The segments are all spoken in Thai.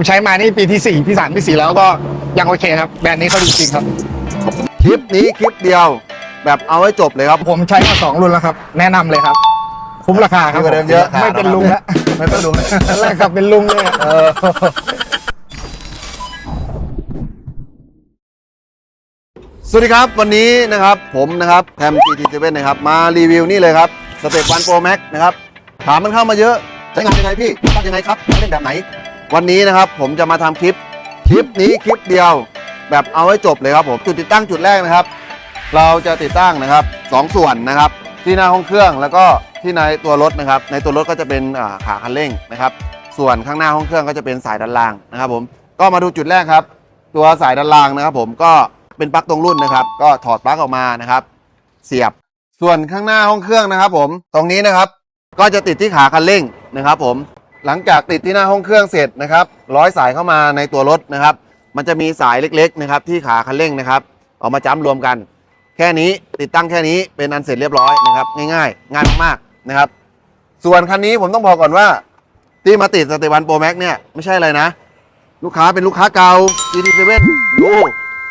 ผมใช้มานี่ปีที่สี่ที่สามที่สี่แล้วก็ยังโอเคครับ แบรนด์นี้เขาดีจริงครับ คลิปนี้คลิปเดียว แบบเอาไว้จบเลยครับ ผมใช้มาสองรุ่นแล้วครับ แนะนำเลยครับ คุ้มราคาครับดีกว่าเดิมเยอะ ไม่เป็นลุงแล้วไม่เป็นลุงตอนแรกขับเป็นลุงเลยอะ เออสวัสดีครับวันนี้นะครับผมนะครับแพม GT7 นะครับมารีวิวนี่เลยครับสเต็ปวันโปรแม็กนะครับถามมันเข้ามาเยอะ ใช้งานยังไงพี่ตั้งยังไงครับเล่นแบบไหน วันนี้นะครับผมจะมาทำคลิปคลิปนี้คลิปเดียว แบบเอาไว้จบเลยครับผมจุดติดตั้งจุดแรกนะครับ เราจะติดตั้งนะครับสองส่วนนะครับ ที่หน้าห้องเครื่องแล้วก็ที่ในตัวรถนะครับ ในตัวรถก็จะเป็นขาคันเร่งนะครับ ส่วนข้างหน้าห้องเครื่องก็จะเป็นสายด้านล่างนะครับผมก็มาดูจุดแรกครับ ตัวสายด้านล่างนะครับ ผมก็เป็นปลั๊กตรงรุ่นนะครับ ก็ถอดปลั๊กออกมานะครับ เสียบส่วนข้างหน้าห้องเครื่องนะครับ ผมตรงนี้นะครับ ก็จะติดที่ขาคันเร่งนะครับ ผม หลังจากติดที่หน้าห้องเครื่องเสร็จนะครับร้อยสายเข้ามาในตัวรถนะครับ มันจะมีสายเล็กๆนะครับที่ขาคันเร่งนะครับเอามาจ้ำรวมกัน แค่นี้ติดตั้งแค่นี้เป็นอันเสร็จเรียบร้อยนะครับง่ายๆง่ายมากๆนะครับ ส่วนคันนี้ผมต้องบอกก่อนว่า ที่มาติดสเตวันโปรแม็กเนี่ยไม่ใช่อะไรนะ ลูกค้าเป็นลูกค้าเก่า GT7 ดู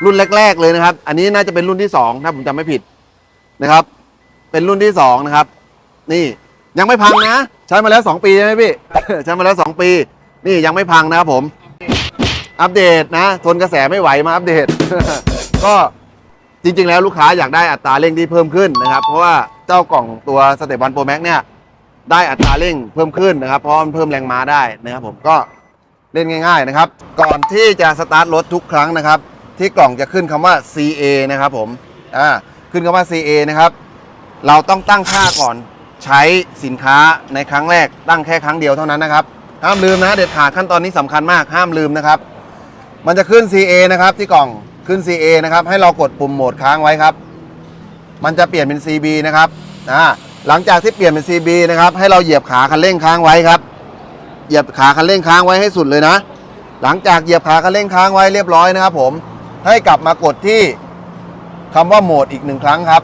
รุ่นแรก ๆ เลยนะครับ อันนี้น่าจะเป็นรุ่นที่ 2 ถ้าผมจำไม่ผิดนะครับ เป็นรุ่นที่2นะครับ นี่ ยังไม่พังนะ ใช้มาแล้ว 2 ปีใช่ไหมพี่ ใช้มาแล้ว 2 ปี นี่ยังไม่พังนะครับผม อัปเดตนะ ทนกระแสไม่ไหวมาอัปเดต ก็จริง ๆ แล้วลูกค้าอยากได้อัตราเร่งที่เพิ่มขึ้นนะครับ เพราะว่าเจ้ากล่องตัวสเตวันโปรแม็กเนี่ยได้อัตราเร่งเพิ่มขึ้นนะครับ เพราะมันเพิ่มแรงม้าได้นะครับผมก็เล่นง่าย ๆนะครับ ก่อนที่จะสตาร์ทรถทุกครั้งนะครับ ที่กล่องจะขึ้นคำว่า CA นะครับผมอ่าขึ้นคำว่า CA นะครับ เราต้องตั้งค่าก่อน ใช้สินค้าในครั้งแรกตั้งแค่ครั้งเดียวเท่านั้นนะครับ ห้ามลืมนะเด็ดขาดขั้นตอนนี้สำคัญมากห้ามลืมนะครับ มันจะขึ้น CA นะครับที่กล่องขึ้น CA นะครับให้เรากดปุ่มโหมดค้างไว้ครับ มันจะเปลี่ยนเป็น CB นะครับอ่าหลังจากที่เปลี่ยนเป็น CB นะครับให้เราเหยียบขาคันเร่งค้างไว้ครับ เหยียบขาคันเร่งค้างไว้ให้สุดเลยนะ หลังจากเหยียบขาคันเร่งค้างไว้เรียบร้อยนะครับ ผมให้กลับมากดที่คำว่าโหมดอีกหนึ่งครั้งครับ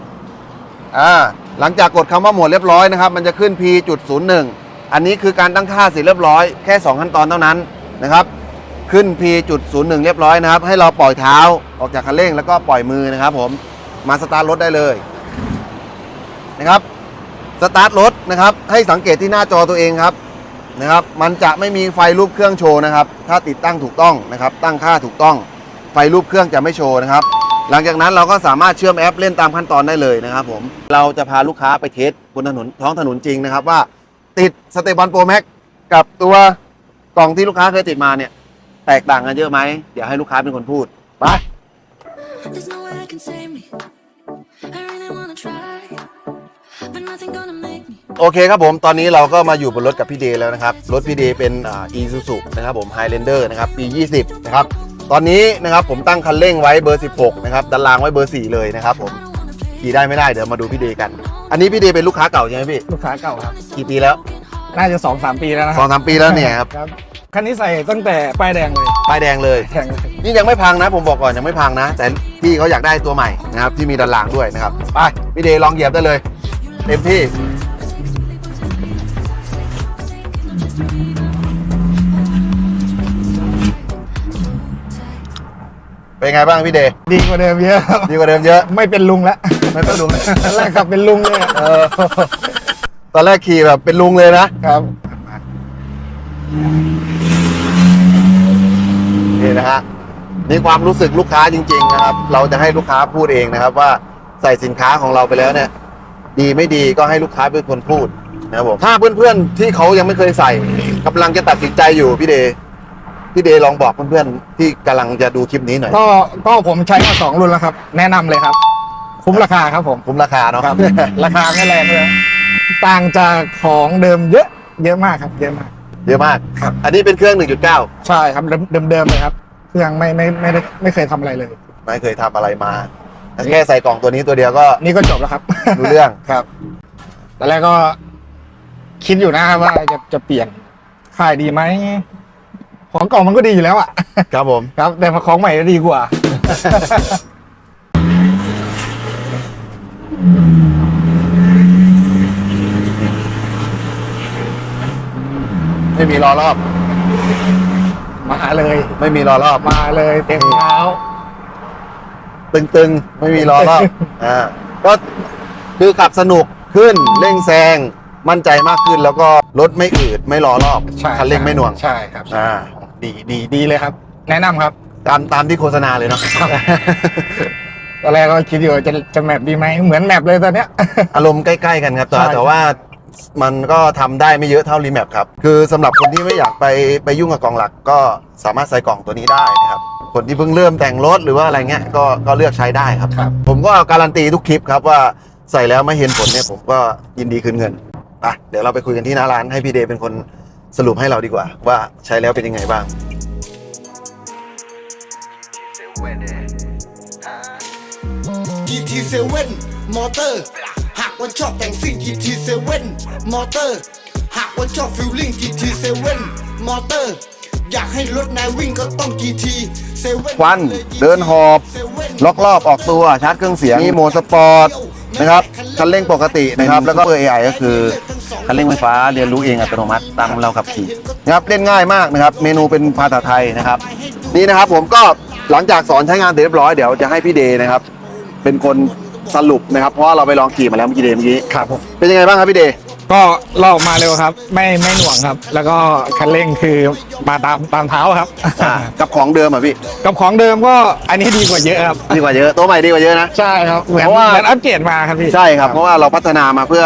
อ่าหลังจากกดคำว่าโหมดเรียบร้อยนะครับ มันจะขึ้น P.01 อันนี้คือการตั้งค่าเสร็จเรียบร้อยแค่ 2 ขั้นตอนเท่านั้นนะครับขึ้น P.01 เรียบร้อยนะครับ ให้เราปล่อยเท้าออกจากคันเร่งแล้วก็ปล่อยมือนะครับ ผมมาสตาร์ทรถได้เลยนะครับสตาร์ทรถนะครับให้สังเกตที่หน้าจอตัวเองครับนะครับมันจะไม่มีไฟรูปเครื่องโชว์นะครับ ถ้าติดตั้งถูกต้องนะครับ ตั้งค่าถูกต้องไฟรูปเครื่องจะไม่โชว์นะครับ หลังจากนั้นเราก็สามารถเชื่อมแอปเล่นตามขั้นตอนได้เลยนะครับผมเราจะพาลูกค้าไปเทสบนถนนท้องถนนจริงนะครับว่าติดสเตบันโปรแม็กกับตัวกล่องที่ลูกค้าเคยติดมาเนี่ย แตกต่างกันเยอะไหม เดี๋ยวให้ลูกค้าเป็นคนพูดไป There's no way that can save me. I really wanna try, but nothing gonna make me. โอเคครับผมตอนนี้เราก็มาอยู่บนรถกับพี่เดย์แล้วนะครับ รถพี่เดย์เป็นอ่า Isuzu นะครับผม Highlander นะครับปี 20 นะครับ ตอนนี้นะครับผมตั้งคันเร่งไว้เบอร์ 16 นะครับดันรางไว้เบอร์ 4 เลยนะครับผมขี่ได้ไม่ได้เดี๋ยวมาดูพี่เดย์กัน อันนี้พี่เดย์เป็นลูกค้าเก่าใช่ไหมพี่ ลูกค้าเก่าครับ กี่ปีแล้วน่าจะสองสามปีแล้วนะคสอรังสามปีแล้วเนี่ยครับครับคันนี้ใส่ตั้งแต่ป้ายแดงเลยป้ายแดงเลย แข่งเลยนี่ยังไม่พังนะ ผมบอกก่อนยังไม่พังนะ แต่พี่เขาอยากได้ตัวใหม่นะครับที่มีดันรางด้วยนะครับไปพี่เดย์ลองเหยียบได้เลย เต็มที่ เป็นไงบ้างพี่เดย์ดีกว่าเดิมเยอะครับดีกว่าเดิมเยอะ ไม่เป็นลุงแล้วไม่ต้องลุงตอนแรกขับเป็นลุงเลยอะเออตอนแรกขี่แบบเป็นลุงเลยนะครับ นี่นะฮะนี่ความรู้สึกลูกค้าจริง ๆ นะครับ เราจะให้ลูกค้าพูดเองนะครับ ว่าใส่สินค้าของเราไปแล้วเนี่ย ดีไม่ดีก็ให้ลูกค้าเป็นคนพูดนะครับผมถ้าเพื่อนๆที่เขายังไม่เคยใส่กำลังจะตัดสินใจอยู่พี่เดย์ พี่เดย์ลองบอกเพื่อนๆที่กำลังจะดูคลิปนี้หน่อย ก็ก็ผมใช้มาสองรุ่นแล้วครับ แนะนำเลยครับ คุ้มราคาครับผมคุ้มราคาเนาะ ครับ ราคาไม่แรงเลยต่างจากของเดิมเยอะ เยอะมากครับ เยอะมาก เยอะมาก ครับ อันนี้เป็นเครื่อง 1.9 ใช่ครับเดิมเดิมๆเลยครับเครื่องไม่ไม่ไม่ได้ไม่เคยทำอะไรเลย ไม่เคยทำอะไรมา แค่ใส่กล่องตัวนี้ตัวเดียวก็นี่ก็จบแล้วครับ รู้เรื่อง ครับตอนแรกก็คิดอยู่นะว่าจะจะเปลี่ยนขายดีไหม ของเก่ามันก็ดีอยู่แล้วอะครับผม ครับ แต่มาของใหม่ก็ดีกว่า ไม่มีล้อรอบมมาเลย ไม่มีรอรอบ มาเลยเต็มเท้า ตึงๆ ไม่มีรอรอบ อ่า ก็คือขับสนุกขึ้นเร่งแซงมั่นใจมากขึ้นแล้วก็รถไม่อืดไม่รอรอบใช่คันเร่งไม่หน่วง ใช่ครับ อ่า ดีดีดีเลยครับ แนะนำครับตามตามที่โฆษณาเลยเนาะ ตอนแรกก็คิดอยู่ว่าจะจะแมปดีไหมเหมือนแมปเลยตอนเนี้ย อารมณ์ใกล้ๆกันครับแต่ใช่ แต่ว่ามันก็ทำได้ไม่เยอะเท่ารีแมปครับ คือสำหรับคนที่ไม่อยากไปไปยุ่งกับกล่องหลัก ก็สามารถใส่กล่องตัวนี้ได้นะครับ คนที่เพิ่งเริ่มแต่งรถหรือว่าอะไรเงี้ยก็ก็เลือกใช้ได้ครับ ครับ ผมก็การันตีทุกคลิปครับว่าใส่แล้วไม่เห็นผลเนี่ยผมก็ยินดีคืนเงินอะเดี๋ยวเราไปคุยกันที่หน้าร้านให้พี่เดย์เป็นคน สรุปให้เราดีกว่า ว่าใช้แล้วเป็นยังไงบ้าง GT7 มอเตอร์ หากว่าชอบแต่งซิ่ง GT7 มอเตอร์ หากว่าชอบฟิลลิ่ง GT7 มอเตอร์ อยากให้รถนายวิ่งก็ต้อง GT7 ควันเดินหอบ ล็อกรอบออกตัว ชาร์จเครื่องเสียง มีโหมดสปอร์ตนะครับ คันเร่งปกตินะครับ แล้วก็เบอร์ AI ก็คือ คันเร่งไฟฟ้าเรียนรู้เองอัตโนมัติตามเราขับขี่นะครับเล่นง่ายมากนะครับเมนูเป็นภาษาไทยนะครับ นี่นะครับผมก็หลังจากสอนใช้งานเสร็จเรียบร้อยเดี๋ยวจะให้พี่เดย์นะครับ เป็นคนสรุปนะครับ เพราะว่าเราไปลองขี่มาแล้วเมื่อกี้เดย์เมื่อกี้ครับผมเป็นยังไงบ้างครับพี่เดย์ก็ลอกมาเร็วครับ ไม่ไม่หน่วงครับ แล้วก็คันเร่งคือมาตามตามเท้าครับอ่ากับของเดิมอะพี่กับของเดิมก็อันนี้ดีกว่าเยอะครับดีกว่าเยอะตัวใหม่ดีกว่าเยอะนะ ใช่ครับเหมือนเพราะว่า เหมือนอัปเกรดมาครับพี่ ใช่ครับ เพราะว่าเราพัฒนามาเพื่อ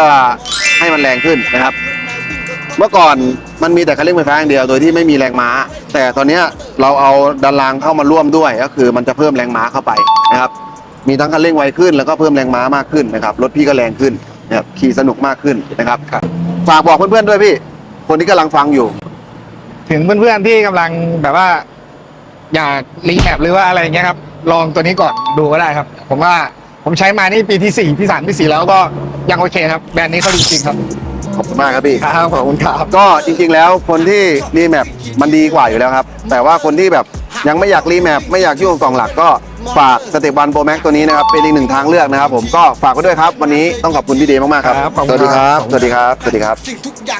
ให้มันแรงขึ้นนะครับ เมื่อก่อนมันมีแต่คันเร่งไฟฟ้าอย่างเดียวโดยที่ไม่มีแรงม้า แต่ตอนเนี้ยเราเอาดันรางเข้ามาร่วมด้วย ก็คือมันจะเพิ่มแรงม้าเข้าไปนะครับ มีทั้งคันเร่งไวขึ้น แล้วก็เพิ่มแรงม้ามากขึ้นนะครับรถพี่ก็แรงขึ้นนะครับขี่สนุกมากขึ้นนะครับครับฝากบอกเพื่อนๆด้วยพี่ คนที่กำลังฟังอยู่ ถึงเพื่อนๆที่กำลังแบบว่า อยากรีแมปหรือว่าอะไรอย่างเงี้ยครับ ลองตัวนี้ก่อนดูก็ได้ครับ ผมว่าผมใช้มานี่ปีที่สี่ที่สามที่สี่แล้วก็ ยังโอเคครับ แบรนด์นี้เขาดีจริงครับ ขอบคุณมากครับพี่ ครับขอบคุณครับ ก็จริงๆแล้วคนที่รีแมปมันดีกว่าอยู่แล้วครับ แต่ว่าคนที่แบบยังไม่อยากรีแมปไม่อยากยุ่งกับกล่องหลักก็ฝากสเตปวันโปรแม็กตัวนี้นะครับ เป็นอีกหนึ่งทางเลือกนะครับผมก็ฝากไว้ด้วยครับ วันนี้ต้องขอบคุณพี่เดย์มากๆครับ ครับขอบสคุณวัสดีคครัรับ บ สวัสดีครับ สวัสดีครับสิ่งทุกอย่าง